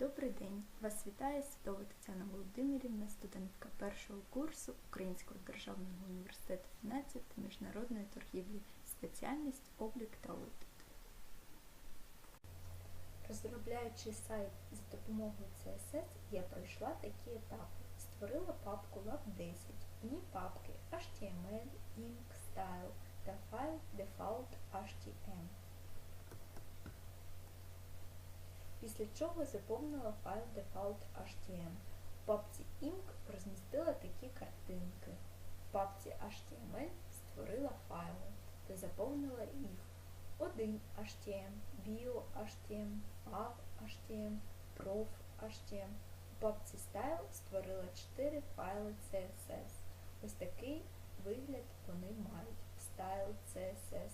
Добрий день! Вас вітає Світова Тетяна Володимирівна, студентка першого курсу Українського державного університету фінансів та міжнародної торгівлі, спеціальність облік та аудит. Розробляючи сайт за допомогою CSS, я пройшла такі етапи. Створила папку Lab10, в папки HTML, Ink, Style та файл default.htm. після чого заповнила файл default.htm. В папці Ink розмістила такі картинки. В папці HTML створила файли та заповнила їх. Один HTML, Bio HTML, Fav HTML, Prof HTML. У папці Style створила 4 файли CSS. Ось такий вигляд вони мають. Style CSS,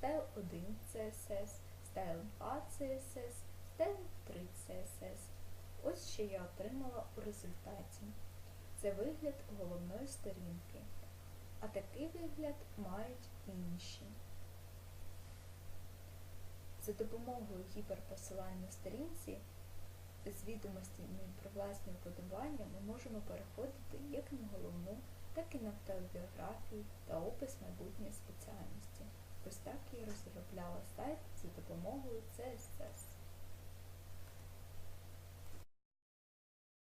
Style 1 CSS, Style 2 CSS, Style 3 CSS. Ось що я отримала у результаті. Це вигляд головної сторінки. А такий вигляд мають інші. За допомогою гіперпосилань на сторінці з відомостями про власні вподобання ми можемо переходити як на головну, так і на автобіографію та опис майбутньої спеціальності. Ось так я розробляла сайт за допомогою CSS.